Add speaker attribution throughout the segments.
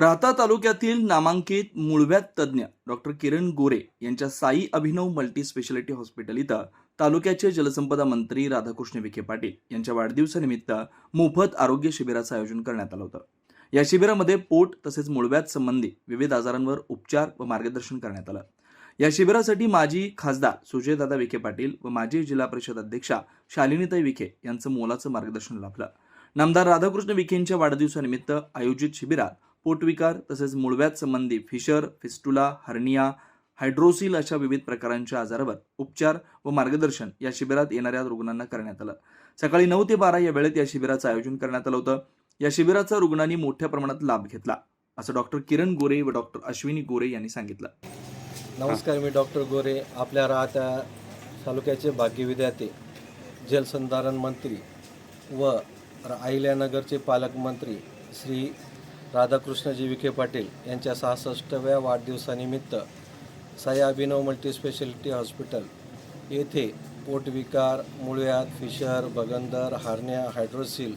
Speaker 1: राहता तालुक्यातील नामांकित मुळव्यात तज्ज्ञ डॉक्टर किरण गोरे यांच्या Sai Abhinav multi specialty hospital इथं तालुक्याचे जलसंपदा मंत्री राधाकृष्ण विखे पाटील यांच्या वाढदिवसानिमित्त मोफत आरोग्य शिबिराचं आयोजन करण्यात आलं होतं. या शिबिरामध्ये पोट तसेच मुळव्यात संबंधी विविध आजारांवर उपचार व मार्गदर्शन करण्यात आलं. या शिबिरासाठी माजी खासदार सुजयदादा विखे पाटील व माजी जिल्हा परिषद अध्यक्षा शालिनीताई विखे यांचं मोलाचं मार्गदर्शन लाभलं. नामदार राधाकृष्ण विखेंच्या वाढदिवसानिमित्त आयोजित शिबिरात पोटविकार तसेच मुळव्यात संबंधी फिशर फिस्टुला हर्निया हायड्रोसिल अशा विविध प्रकारांच्या आजारावर उपचार व मार्गदर्शन या शिबिरात येणाऱ्या रुग्णांना करण्यात आलं. सकाळी नऊ ते बारा या वेळेत या शिबिराचं आयोजन करण्यात आलं होतं. या शिबिराचा रुग्णांनी मोठ्या प्रमाणात लाभ घेतला असं डॉक्टर किरण गोरे व डॉक्टर अश्विनी गोरे यांनी सांगितलं.
Speaker 2: नमस्कार मी डॉक्टर गोरे आपल्या राहत्या तालुक्याचे भाग्य विद्यार्थी जलसंधारण मंत्री व र- अहिल्यानगरचे पालकमंत्री श्री राधाकृष्णजी विखे पाटील यांच्या सहासष्टव्या वाढदिवसानिमित्त साई अभिनव मल्टीस्पेशालिटी हॉस्पिटल येथे पोटविकार मुळव्यात फिशर बगंदर हार्निया हायड्रोसिल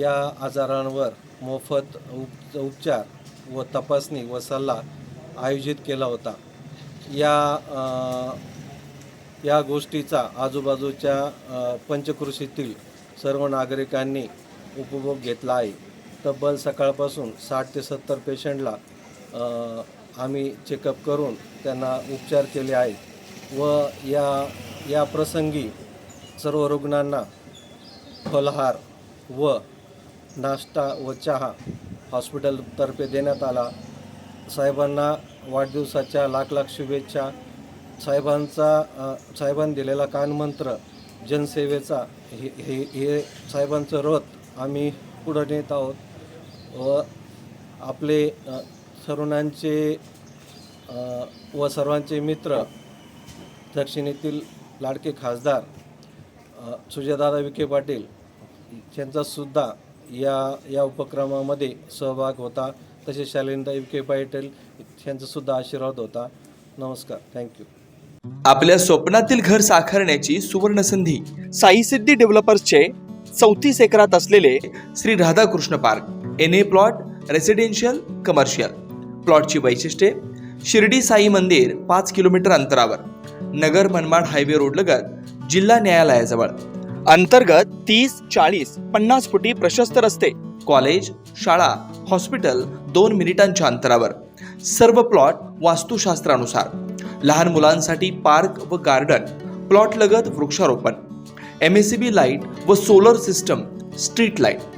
Speaker 2: या आजारांवर मोफत उप उपचार व तपासणी व सल्ला आयोजित केला होता. या या गोष्टीचा आजूबाजूच्या पंचकृषीतील सर्व नागरिकांनी उपभोग घेतला आहे. तब्बल सकाळपासून साठ ते सत्तर पेशंटला आम्ही चेकअप करून त्यांना उपचार केले आहेत व या या प्रसंगी सर्व रुग्णांना फलहार व नाश्ता व चहा हॉस्पिटलतर्फे देण्यात आला. साहेबांना वाढदिवसाच्या लाख लाख शुभेच्छा. साहेबांचा साहेबांनी दिलेला कानमंत्र जनसेवेचा हे हे हे साहेबांचं रथ आम्ही पुढं नेत आहोत. व आपले तरुणांचे व सर्वांचे मित्र दक्षिणेतील लाडके खासदार सुजयदादा विखे पाटील यांचासुद्धा या या उपक्रमामध्ये सहभाग होता. तसेच शालिनताई विखे पाटील यांचासुद्धा आशीर्वाद होता. नमस्कार. थँक्यू
Speaker 1: आपल्या स्वप्नातील घर साकारण्याची सुवर्ण संधी साई सिद्धी डेव्हलपर्सचे चौतीस एकरात असलेले Shri Radhakrishna park. N A plot residential commercial. प्लॉटची वैशिष्ट्ये शिर्डी साई मंदिर पाच किलोमीटर अंतरावर. नगर मनमाड हायवे रोडलगत जिल्हा न्यायालयाजवळ. अंतर्गत तीस चाळीस पन्नास फुटी प्रशस्त रस्ते कॉलेज शाळा हॉस्पिटल दोन मिनिटांच्या अंतरावर. सर्व प्लॉट वास्तुशास्त्रानुसार. लहान मुलांसाठी पार्क व गार्डन प्लॉट लगत वृक्षारोपण. M S C B light व सोलर सिस्टम स्ट्रीट लाइट.